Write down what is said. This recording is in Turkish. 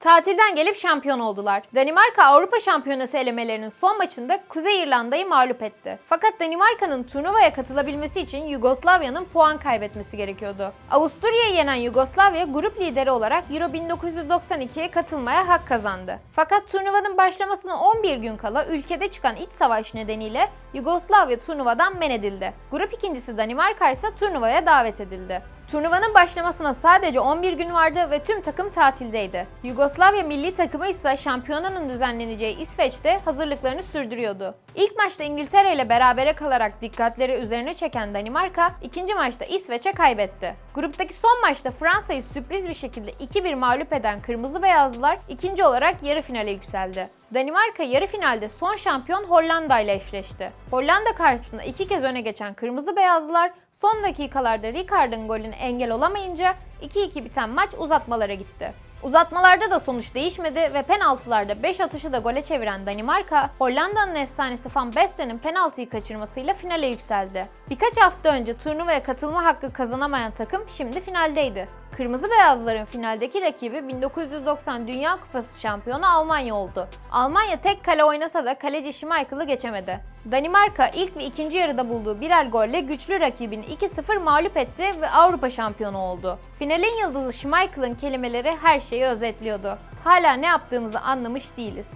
Tatilden gelip şampiyon oldular. Danimarka Avrupa Şampiyonası elemelerinin son maçında Kuzey İrlanda'yı mağlup etti. Fakat Danimarka'nın turnuvaya katılabilmesi için Yugoslavya'nın puan kaybetmesi gerekiyordu. Avusturya'yı yenen Yugoslavya grup lideri olarak Euro 1992'ye katılmaya hak kazandı. Fakat turnuvanın başlamasına 11 gün kala ülkede çıkan iç savaş nedeniyle Yugoslavya turnuvadan men edildi. Grup ikincisi Danimarka ise turnuvaya davet edildi. Turnuvanın başlamasına sadece 11 gün vardı ve tüm takım tatildeydi. Yugoslavya milli takımı ise şampiyonanın düzenleneceği İsveç'te hazırlıklarını sürdürüyordu. İlk maçta İngiltere ile berabere kalarak dikkatleri üzerine çeken Danimarka, ikinci maçta İsveç'e kaybetti. Gruptaki son maçta Fransa'yı sürpriz bir şekilde 2-1 mağlup eden Kırmızı Beyazlılar ikinci olarak yarı finale yükseldi. Danimarka yarı finalde son şampiyon Hollanda ile eşleşti. Hollanda karşısında iki kez öne geçen Kırmızı Beyazlılar son dakikalarda Rijkaard'ın golüne engel olamayınca 2-2 biten maç uzatmalara gitti. Uzatmalarda da sonuç değişmedi ve penaltılarda 5 atışı da gole çeviren Danimarka, Hollanda'nın efsanesi Van Basten'in penaltıyı kaçırmasıyla finale yükseldi. Birkaç hafta önce turnuvaya katılma hakkı kazanamayan takım şimdi finaldeydi. Kırmızı Beyazların finaldeki rakibi 1990 Dünya Kupası şampiyonu Almanya oldu. Almanya tek kale oynasa da kaleci Schmeichel'ı geçemedi. Danimarka ilk ve ikinci yarıda bulduğu birer golle güçlü rakibini 2-0 mağlup etti ve Avrupa şampiyonu oldu. Finalin yıldızı Schmeichel'ın kelimeleri her şeyi özetliyordu. Hala ne yaptığımızı anlamış değiliz.